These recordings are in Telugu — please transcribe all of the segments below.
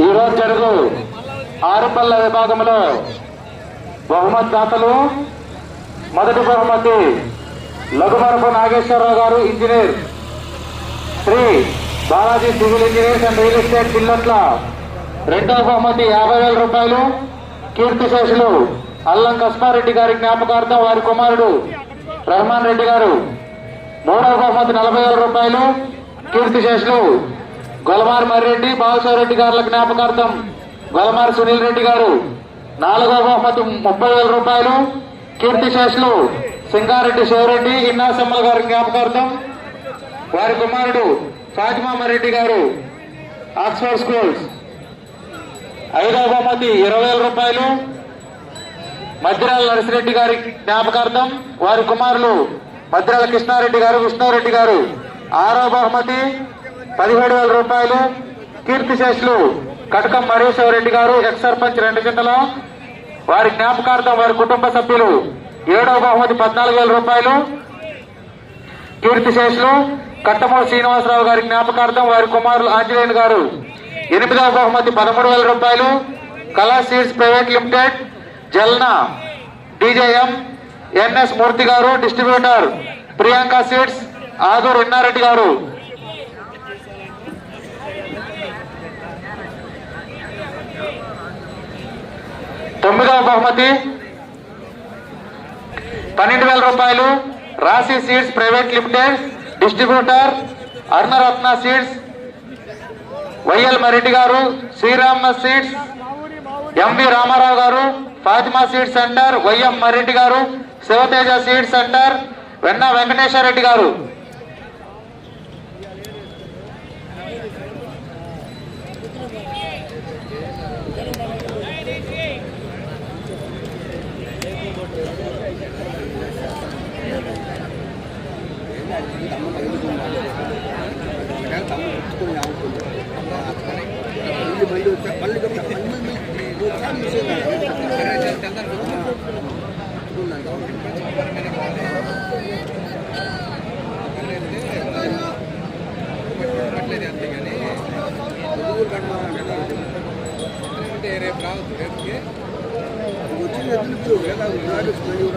ఈరోజు జరుగు ఆరుపల్ల విభాగంలో బహుమతి దాతలు మొదటి బహుమతి లఘుమరపు నాగేశ్వరరావు గారు engineer. Shri Balaji civil engineers and real estate Pillatla రెండవ బహుమతి యాభై వేల రూపాయలు. కీర్తిశేషులు అల్లం కస్మారెడ్డి గారి జ్ఞాపకార్థం వారి కుమారుడు రెహమాన్ రెడ్డి గారు. మూడవ బహుమతి నలభై వేల రూపాయలు. కీర్తిశేషులు గొలమార్ మర్రెడ్డి బాలశివరెడ్డి గారుల జ్ఞాపకార్థం. గొలమార్ సునీల్ రెడ్డి గారు. నాలుగవ బహుమతి ముప్పై వేల రూపాయలు. కీర్తిశేషులు సింగారెడ్డి శివరెడ్డి ఇన్నాసమ్మల గారి జ్ఞాపకార్థం వారి కుమారుడు ఫాతిమామరెడ్డి గారు ఆక్స్ఫర్డ్ స్కూల్స్. ఐదవ బహుమతి ఇరవై వేల రూపాయలు. మద్దిరాల నరసిరెడ్డి గారి జ్ఞాపకార్థం వారి కుమారులు మద్దిరాల కృష్ణారెడ్డి గారు విష్ణురెడ్డి గారు. ఆరో బహుమతి పదిహేడు వేల రూపాయలు. కీర్తిశేషులు కటకం మరేశ్వరరెడ్డి గారు ఎక్స్ సర్పంచ్ రెండు గంటల వారి జ్ఞాపకార్థం వారి కుటుంబ సభ్యులు ఏడవ బహుమతి పద్నాలుగు వేల రూపాయలు కీర్తిశేషులు కట్టమూరు శ్రీనివాసరావు గారి జ్ఞాపకార్థం వారి కుమారులు ఆంజనేయులు గారు ఎనిమిదవ బహుమతి పదమూడు వేల రూపాయలు Kala seeds private limited Jalna DJM NS Murthy గారు డిస్ట్రిబ్యూటర్ ప్రియాంక సీడ్స్ ఆదూర్ ఇన్నారెడ్డి గారు. తొమ్మిదవ బహుమతి. పన్నెండు వేల రూపాయలు Rashi seeds private limited distributor Arnaratna seeds. YL Mareddy గారు శ్రీరామ సీడ్స్. ఎంవి రామారావు గారు Fatima seed centre. YM Mareddy గారు శివతేజ సీడ్ సెంటర్. వెన్న వెంకటేశ్వర రెడ్డి గారు. do Renan Lunário ganhou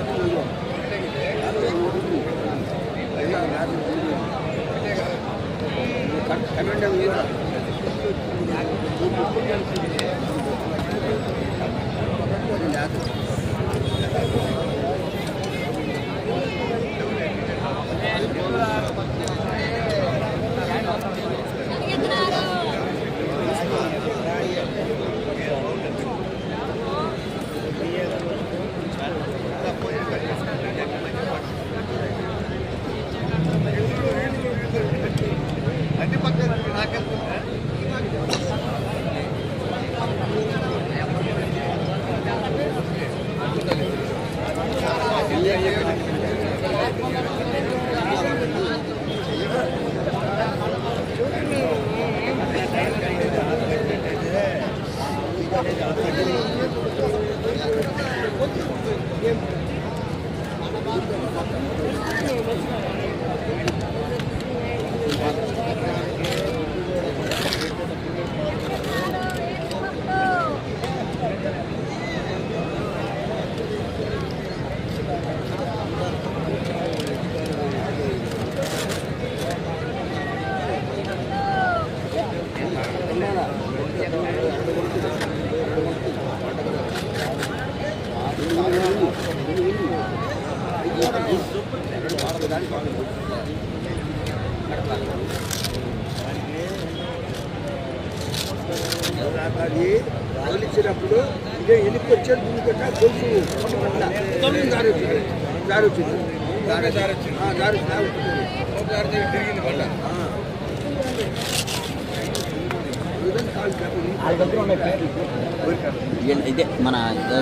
ఇదే మన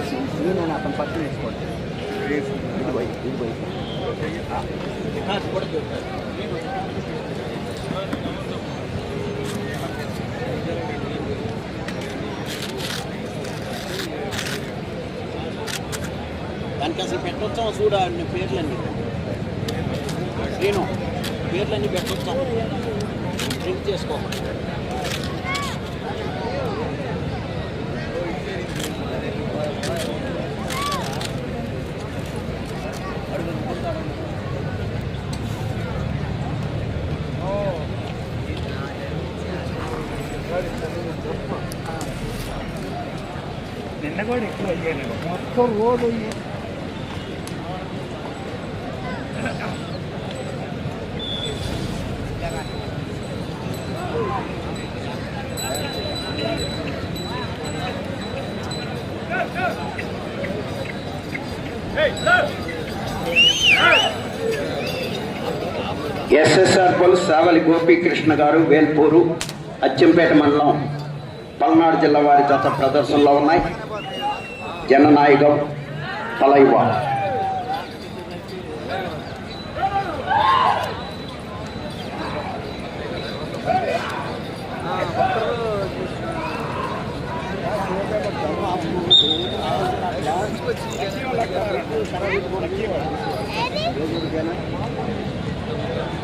శ్రీను అతను పక్కన వేసుకోండి దానికి అసలు పెట్టొచ్చాం చూడ అన్ని పేర్లన్నీ. శ్రీను. పేర్లన్నీ పెట్టొచ్చాం? డ్రింక్ మొత్తం ఎస్ఎస్ఆర్ గోపీకృష్ణ గారు వేల్పూరు అచ్చంపేట మండలం పల్నాడు జిల్లా వారి జత ప్రదర్శనలో ఉన్నాయి. జననాయకం తలైవా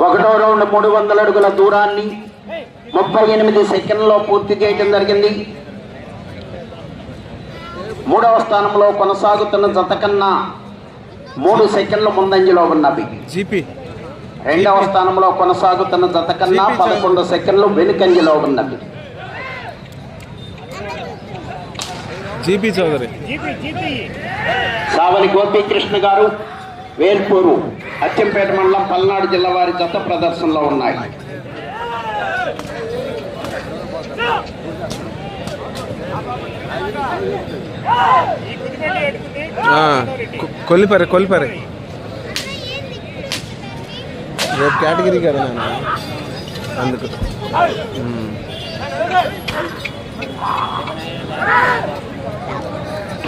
ఒకటో రౌండ్ మూడు వందల అడుగుల దూరాన్ని ముప్పై ఎనిమిది సెకండ్లో పూర్తి చేయడం జరిగింది. మూడవ స్థానంలో కొనసాగుతున్న జత కన్నా మూడు సెకండ్ల ముందంజలో ఉన్నవి జీపీ రెండవ స్థానంలో కొనసాగుతున్న జత కన్నా పదకొండు సెకండ్లు వెనుకంజలో ఉన్నవి సావలి గోపీకృష్ణ గారు వేల్పూరు. అచ్చంపేట మండలం పల్నాడు జిల్లా వారి జత ప్రదర్శనలో ఉన్నాయి. కొల్లిపరి కొల్లిపరి. రేపు కేటగిరీ కదా నాన్న. అందుకు.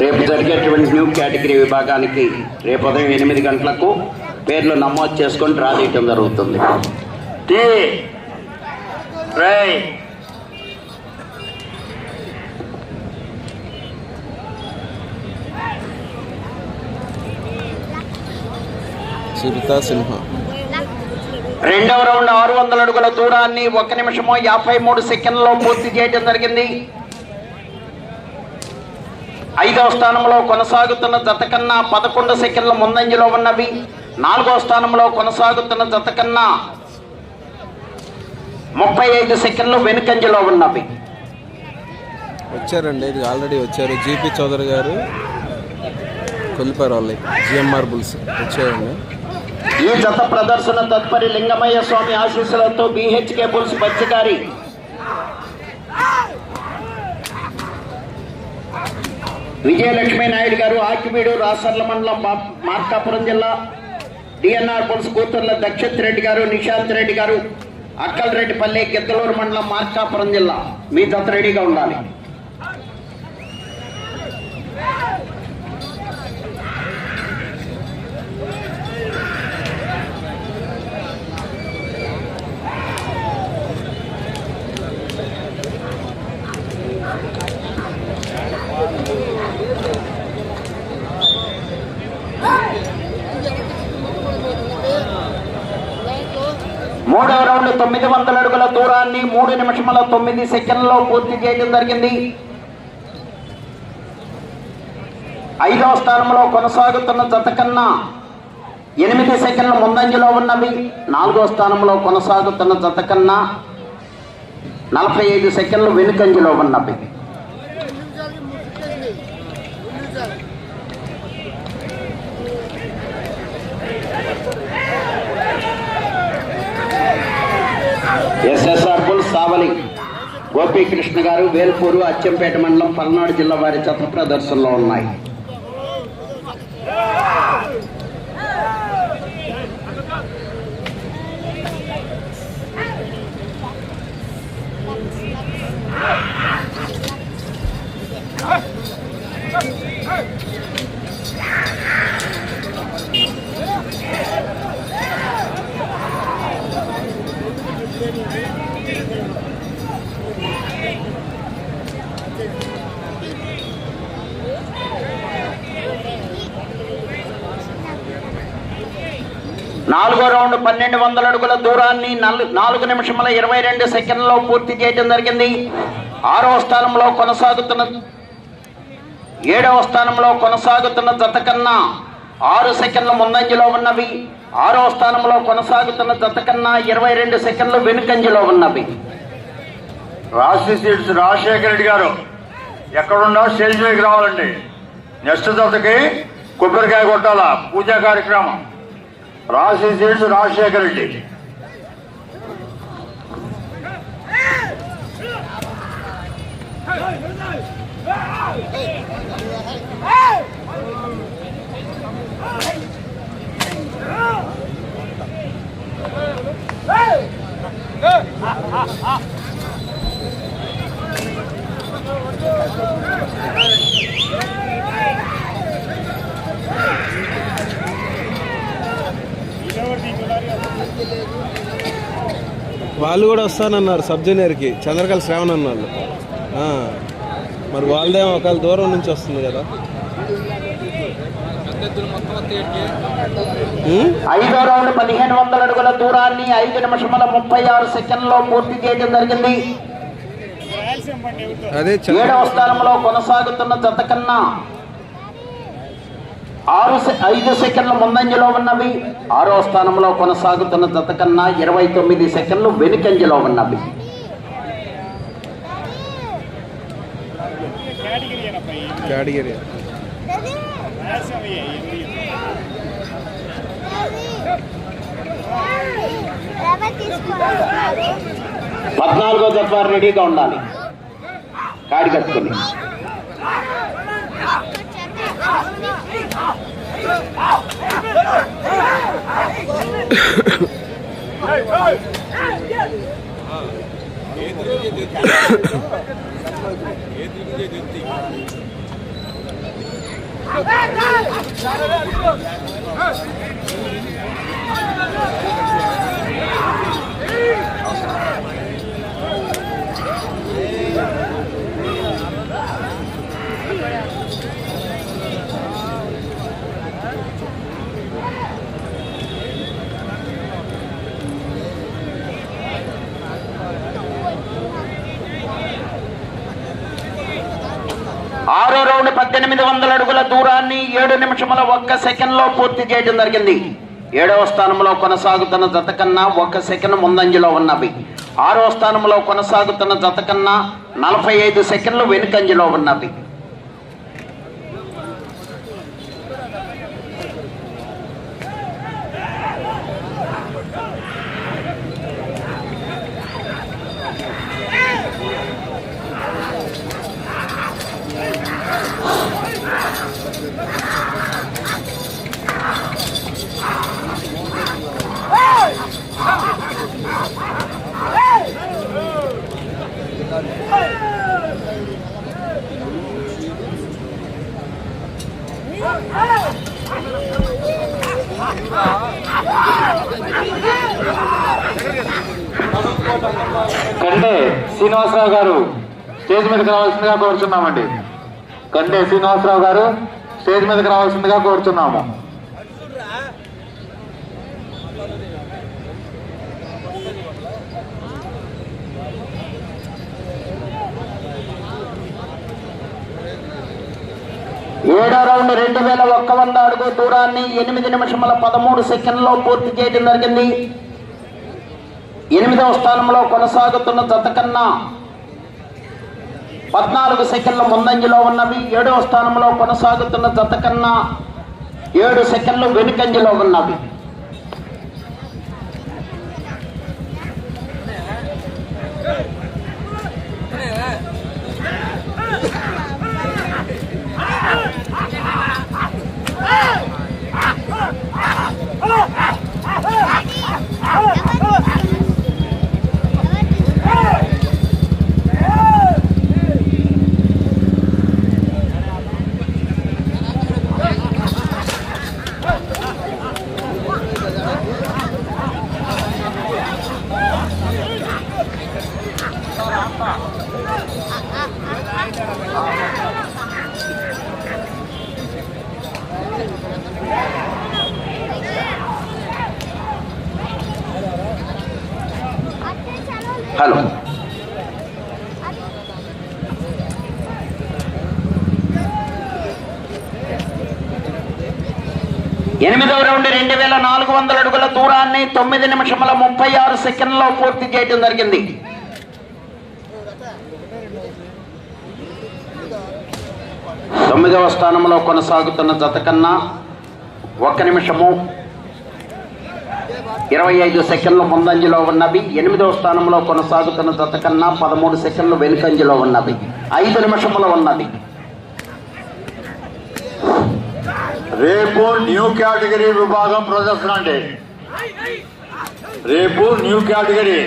రేపు జరిగేటువంటి న్యూ కేటగిరీ విభాగానికి రేపు ఉదయం ఎనిమిది గంటలకు పేర్లు నమోదు చేసుకొని డ్రా చేయటం జరుగుతుంది టీ. రేయ్. సురిత సిన్హా రెండవ రౌండ్ ఆరు వందల అడుగుల దూరాన్ని ఒక నిమిషము యాభై మూడు సెకండ్లో పూర్తి చేయడం జరిగింది ఐదవ స్థానంలో కొనసాగుతున్న జత కన్నా పదకొండు సెకండ్ల ముందంజలో ఉన్నవి నాలుగవ స్థానంలో కొనసాగుతున్న జత కన్నా ముప్పై ఐదు సెకండ్లు వెనుకంజలో ఉన్నవి. వచ్చారండి ఇది ఆల్రెడీ వచ్చారు. జీపీ చౌదరి గారు కొల్లిపరి వాళ్ళకి జిఎంఆర్ బుల్స్ వచ్చారండి. ఈ జత ప్రదర్శన తదుపరి లింగమయ్య స్వామి ఆశీస్సులతో బిహెచ్కే బుల్స్ బచ్చిగారి విజయలక్ష్మీ నాయుడు గారు ఆకివీడు రాసర్ల మండలం మార్కాపురం జిల్లా డిఎన్ఆర్ పొలస్ కూతుర్ల దక్షత్ రెడ్డి గారు నిశాంత్ రెడ్డి గారు అక్కల్ రెడ్డిపల్లి గిద్దలూరు మండలం మార్కాపురం జిల్లా. మీ జత రెడీగా ఉండాలి మూడవ రౌండ్ తొమ్మిది వందల అడుగుల దూరాన్ని మూడు నిమిషముల తొమ్మిది సెకండ్లో పూర్తి చేయడం జరిగింది. ఐదవ స్థానంలో కొనసాగుతున్న జత కన్నా ఎనిమిది సెకండ్ల ముందంజలో ఉన్నవి. నాలుగో స్థానంలో కొనసాగుతున్న జత కన్నా నలభై ఐదు సెకండ్లు వెనుకంజలో ఉన్నవి. గోపీకృష్ణ గారు వేల్పూరు అచ్చంపేట మండలం పల్నాడు జిల్లా వారి చిత్ర ప్రదర్శనలో ఉన్నాయి. నాలుగో రౌండ్ పన్నెండు వందల అడుగుల దూరాన్ని నాలుగు నిమిషముల ఇరవై రెండు సెకండ్లో పూర్తి చేయడం జరిగింది. ఆరవ స్థానంలో కొనసాగుతున్న ఏడవ స్థానంలో కొనసాగుతున్న జత కన్నా ఆరు సెకండ్ల ముందంజలో ఉన్నవి. ఆరవ స్థానంలో కొనసాగుతున్న జత కన్నా ఇరవై రెండు సెకండ్లు వెనుకంజలో ఉన్నవి. రాశి సీట్స్ రాజశేఖర రెడ్డి గారు ఎక్కడున్నా స్టేజ్ మీదకి రావాలండి. నెక్స్ట్ జతకి కొబ్బరికాయ కొట్టాల? పూజా కార్యక్రమం. రాశి సీట్స్ రాజశేఖర రెడ్డి వాళ్ళు కూడా వస్తానన్నారు సబ్ జూనియర్కి చంద్రకళ శ్రావణ్ అన్న వాళ్ళు ఆ, మరి వాళ్ళదేమో ఒకవేళ దూరం నుంచి వస్తుంది కదా? ఐదో రౌండ్ పదిహేను వందల అడుగుల దూరాన్ని ఐదు నిమిషముల ముప్పై ఆరు సెకండ్లో పూర్తి చేయడం జరిగింది. ఏడవ స్థానంలో కొనసాగుతున్న జత కన్నా ఆరు ఐదు సెకండ్ల ముందంజలో ఉన్నవి. ఆరో స్థానంలో కొనసాగుతున్న జత కన్నా ఇరవై తొమ్మిది సెకండ్లు వెనుకంజలో ఉన్నవి. పద్నాలుగో జత రెడీగా ఉండాలి. కాడి కట్టుకుని. Hey! ఆరో రౌండ్ పద్దెనిమిది వందల అడుగుల దూరాన్ని ఏడు నిమిషముల ఒక్క సెకండ్లో పూర్తి చేయడం జరిగింది. ఏడవ స్థానంలో కొనసాగుతున్న జత కన్నా ఒక్క సెకండ్ ముందంజలో ఉన్నవి. ఆరో స్థానంలో కొనసాగుతున్న జత కన్నా నలభై ఐదు సెకండ్లు వెనుకంజలో ఉన్నవి. కండే శ్రీనివాసరావు గారు స్టేజ్ మీదకి రావాల్సిందిగా కోరుచున్నామండి. కండే శ్రీనివాసరావు గారు స్టేజ్ మీదకి రావాల్సిందిగా కోరుచున్నాము. ఏడో రౌండ్ రెండు వేల ఒక్క వంద అడుగు దూరాన్ని ఎనిమిది నిమిషముల పదమూడు సెకండ్లో పూర్తి చేయడం జరిగింది. ఎనిమిదవ స్థానంలో కొనసాగుతున్న జత కన్నా పద్నాలుగు సెకండ్ల ముందంజలో ఉన్నవి. ఏడవ స్థానంలో కొనసాగుతున్న జత కన్నా ఏడు సెకండ్లు వెనుకంజలో ఉన్నవి. Ah, ah, ah, ah. Hello. ఎనిమిదవ రౌండ్ రెండు వేల నాలుగు వందల అడుగుల దూరాన్ని తొమ్మిది నిమిషముల ముప్పై ఆరు సెకండ్లో పూర్తి చేయడం జరిగింది. తొమ్మిదవ స్థానంలో కొనసాగుతున్న జత కన్నా ఒక్క నిమిషము ఇరవై ఐదు సెకండ్లు ముందంజలో ఉన్నవి ఎనిమిదవ స్థానంలో కొనసాగుతున్న జత కన్నా పదమూడు సెకండ్లు వెనుకంజలో ఉన్నవి. ఐదు నిమిషముల ఉన్నది. రేపు న్యూ కేటగిరీ విభాగం ప్రదర్శన అండి. రేపు న్యూ కేటగిరీ.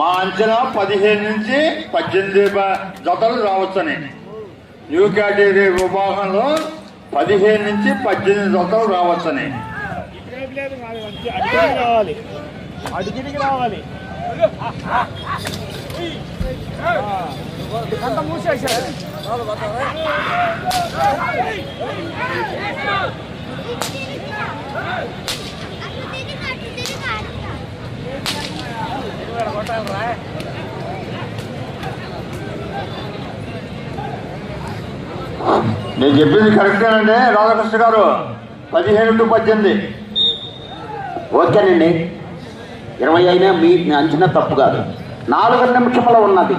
మా అంచనా పదిహేను నుంచి పద్దెనిమిది జతలు రావచ్చని. న్యూ కేటగిరీ విభాగంలో పదిహేను నుంచి పద్దెనిమిది జతలు రావచ్చని. రావాలి అడిగిడికి రావాలి అంత మూసేసారు నేను చెప్పింది కరెక్టేనండి రాధాకృష్ణ గారు. పదిహేను టు పద్దెనిమిది. ఓకేనండి. ఇరవై అయినా మీ అంచనా తప్పు కాదు. నాలుగు నిమిషములు ఉన్నది.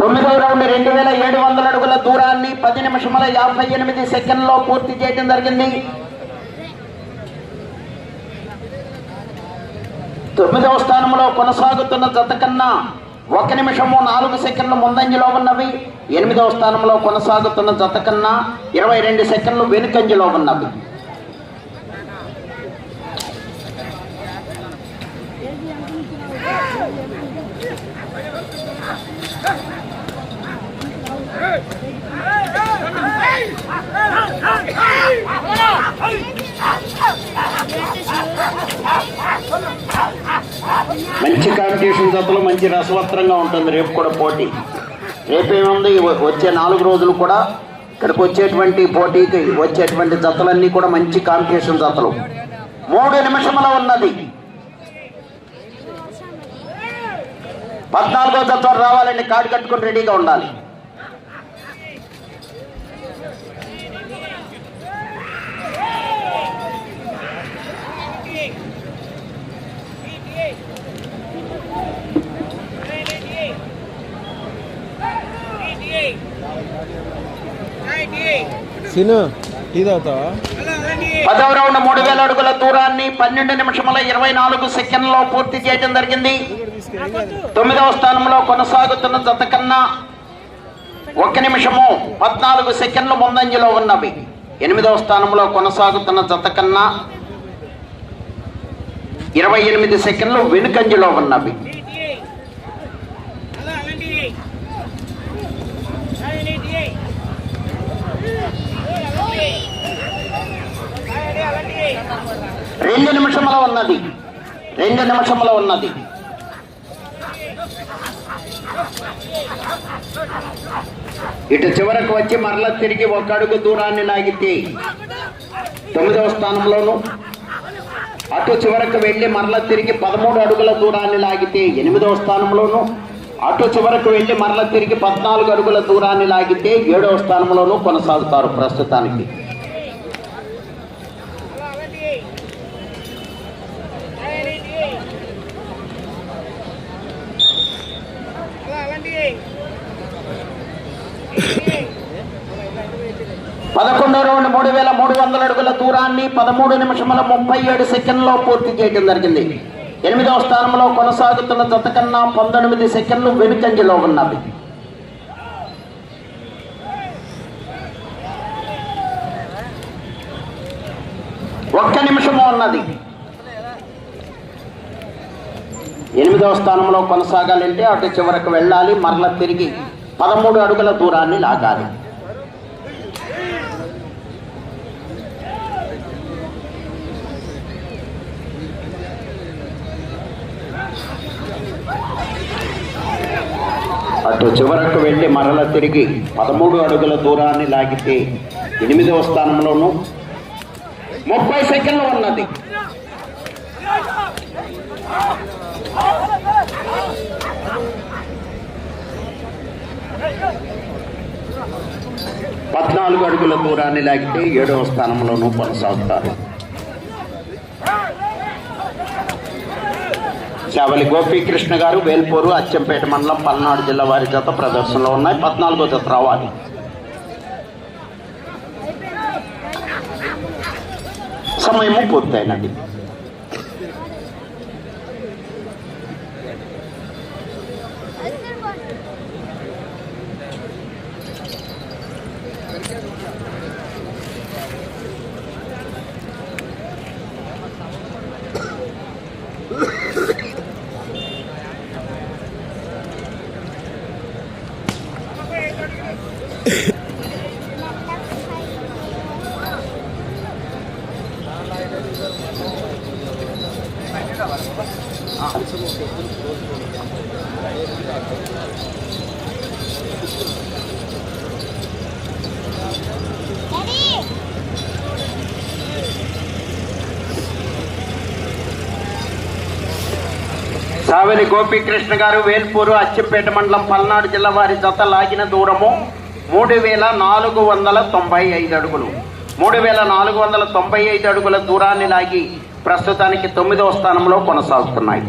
తొమ్మిదవ రౌండ్ రెండు వేల ఏడు వందల అడుగుల దూరాన్ని పది నిమిషముల యాభై ఎనిమిది సెకండ్లో పూర్తి చేయడం జరిగింది. తొమ్మిదవ స్థానంలో కొనసాగుతున్న జత కన్నా ఒక నిమిషము నాలుగు సెకండ్లు ముందంజలో ఉన్నవి. ఎనిమిదవ స్థానంలో కొనసాగుతున్న జత కన్నా ఇరవై రెండు సెకండ్లు వెనుకంజలో ఉన్నవి. మంచి కాంపిటీషన్ జతలు మంచి రసవత్రంగా ఉంటుంది. రేపు కూడా పోటీ. రేపేముంది? వచ్చే నాలుగు రోజులు కూడా ఇక్కడికి వచ్చేటువంటి పోటీకి వచ్చేటువంటి జతలన్నీ కూడా మంచి కాంపిటీషన్ జతలు మూడు నిమిషముల ఉన్నది. పద్నాలుగో జత రావాలండి కార్డు కట్టుకుని రెడీగా ఉండాలి. సీను పదవ రౌండ్ మూడు వేల అడుగుల దూరాన్ని పన్నెండు నిమిషముల ఇరవై నాలుగు సెకండ్లో పూర్తి చేయడం జరిగింది. తొమ్మిదవ స్థానంలో కొనసాగుతున్న జత కన్నా ఒక నిమిషము పద్నాలుగు సెకండ్లు ముందంజలో ఉన్నవి. ఎనిమిదవ స్థానంలో కొనసాగుతున్న జత కన్నా ఇరవై ఎనిమిది సెకండ్లు వెనుకంజలో ఉన్నవి. రెండు నిమిషముల ఉన్నది. రెండు నిమిషముల ఉన్నది. ఇటు చివరకు వచ్చి మరల తిరిగి ఒక అడుగు దూరాన్ని లాగితే తొమ్మిదవ స్థానంలోను అటు చివరకు వెళ్ళి మరల తిరిగి పదమూడు అడుగుల దూరాన్ని లాగితే ఎనిమిదవ స్థానంలోను అటు చివరకు వెళ్ళి మరల తిరిగి పద్నాలుగు అడుగుల దూరాన్ని లాగితే ఏడవ స్థానంలోనూ కొనసాగుతారు ప్రస్తుతానికి. పదకొండో రౌండ్ మూడు వేల మూడు వందల అడుగుల దూరాన్ని పదమూడు నిమిషముల ముప్పై ఏడు సెకండ్లో పూర్తి చేయడం జరిగింది. ఎనిమిదవ స్థానంలో కొనసాగుతున్న జత కన్నా పంతొమ్మిది సెకండ్లు వెనుకంజలో ఉన్నది. ఒక్క నిమిషము ఉన్నది. ఎనిమిదవ స్థానంలో కొనసాగాలంటే అటు చివరకు వెళ్ళాలి మరల తిరిగి పదమూడు అడుగుల దూరాన్ని లాగాలి. అటు చివరకు వెళ్ళి మరల తిరిగి పదమూడు అడుగుల దూరాన్ని లాగితే ఎనిమిదవ స్థానంలోనూ ముప్పై సెకండ్లు ఉన్నది. పద్నాలుగు అడుగుల దూరాన్ని లాగితే ఏడవ స్థానంలోనూ కొనసాగుతారు. చావలి గోపీకృష్ణ గారు వేల్పూరు అచ్చంపేట మండలం పల్నాడు జిల్లా వారి చేత ప్రదర్శనలో ఉన్నాయి. పద్నాలుగో జత రావాలి. సమయము పూర్తయినది. సావెలి గోపీకృష్ణ గారు వేల్పూరు అచ్చంపేట మండలం పల్నాడు జిల్లా వారి జత లాగిన దూరము మూడు వేల నాలుగు వందల తొంభై ఐదు అడుగులు. మూడు వేల నాలుగు వందల తొంభై ఐదు అడుగుల దూరాన్ని లాగి ప్రస్తుతానికి తొమ్మిదవ స్థానంలో కొనసాగుతున్నాయి.